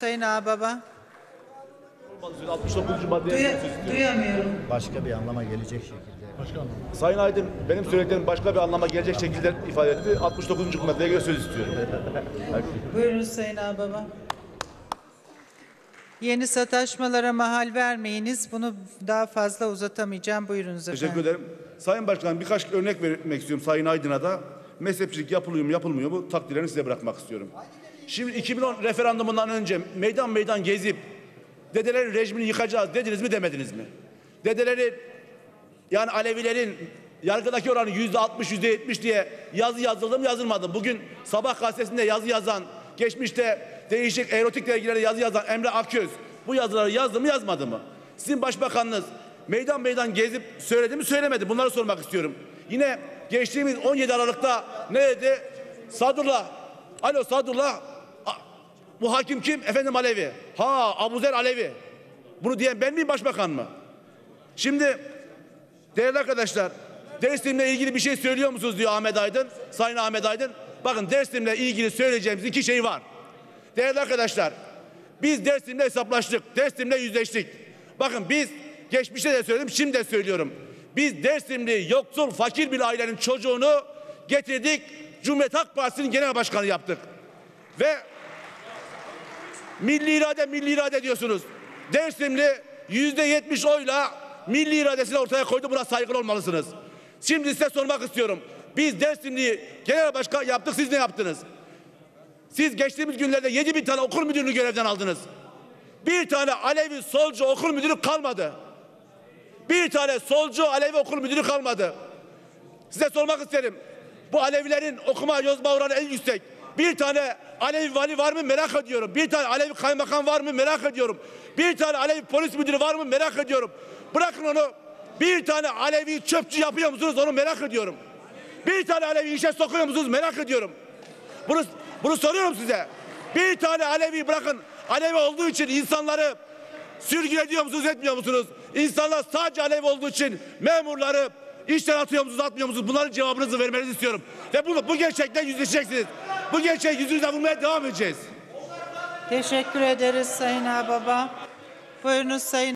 Sayın Ağbaba. 69. maddeye Duya- duyamıyorum. başka bir anlama gelecek şekilde. Sayın Aydın benim söylediklerim başka bir anlama gelecek şekilde ifade etti. 69. maddeye göre söz istiyorum. Buyurun Sayın Ağbaba. Yeni sataşmalara mahal vermeyiniz. Bunu daha fazla uzatamayacağım. Buyurunuz efendim. Teşekkür ederim. Sayın Başkan birkaç örnek vermek istiyorum Sayın Aydın'a da. Mezhepçilik yapılıyor mu yapılmıyor mu takdirlerini size bırakmak istiyorum. Şimdi 2010 referandumundan önce meydan meydan gezip dedelerin rejimini yıkacağız dediniz mi demediniz mi? Dedelerin yani Alevilerin yargıdaki oranı yüzde 60 yüzde 70 diye yazı yazıldı mı yazılmadı. Bugün sabah gazetesinde yazı yazan geçmişte değişik erotik dergilerde yazı yazan Emre Aköz bu yazıları yazdı mı yazmadı mı? Sizin başbakanınız meydan meydan gezip söyledi mi söylemedi bunları sormak istiyorum. Yine geçtiğimiz 17 Aralık'ta ne dedi? Sadullah. Alo Sadullah. Bu hakim kim? Efendim Alevi. Ha Abuzer Alevi. Bunu diyen ben miyim başbakan mı? Şimdi Değerli arkadaşlar, Dersim'le ilgili bir şey söylüyor musunuz diyor Ahmet Aydın, Sayın Ahmet Aydın. Bakın Dersim'le ilgili söyleyeceğimiz iki şey var. Değerli arkadaşlar, biz Dersim'le hesaplaştık, Dersim'le yüzleştik. Bakın biz geçmişte de söyledim, şimdi de söylüyorum. Biz Dersimli yoksul, fakir bir ailenin çocuğunu getirdik, Cumhuriyet Halk Partisi'nin genel başkanı yaptık. Ve milli irade milli irade diyorsunuz. Dersimli yüzde yetmiş oyla milli iradesini ortaya koydu. Buna saygılı olmalısınız. Şimdi size sormak istiyorum. Biz Dersimli'yi genel başkan yaptık. Siz ne yaptınız? Siz geçtiğimiz günlerde 7 bin tane okul müdürünü görevden aldınız. Bir tane Alevi solcu okul müdürü kalmadı. Bir tane solcu Alevi okul müdürü kalmadı. Size sormak isterim. Bu Alevilerin okuma yazma oranı en yüksek. Bir tane Alevi vali var mı merak ediyorum. Bir tane Alevi kaymakam var mı merak ediyorum. Bir tane Alevi polis müdürü var mı merak ediyorum. Bırakın onu. Bir tane Alevi çöpçü yapıyor musunuz onu merak ediyorum. Bir tane Alevi işe sokuyor musunuz merak ediyorum. Bunu, bunu soruyorum size. Bir tane Alevi bırakın. Alevi olduğu için insanları sürgün ediyor musunuz etmiyor musunuz? İnsanlar sadece Alevi olduğu için memurları işten atıyor musunuz atmıyor musunuz? Bunların cevabınızı vermenizi istiyorum. Ve bunu, bu gerçekle yüzleşeceksiniz. Bu gerçeği yüzünüze vurmaya devam edeceğiz. Teşekkür ederiz Sayın Ağbaba. Buyurunuz Sayın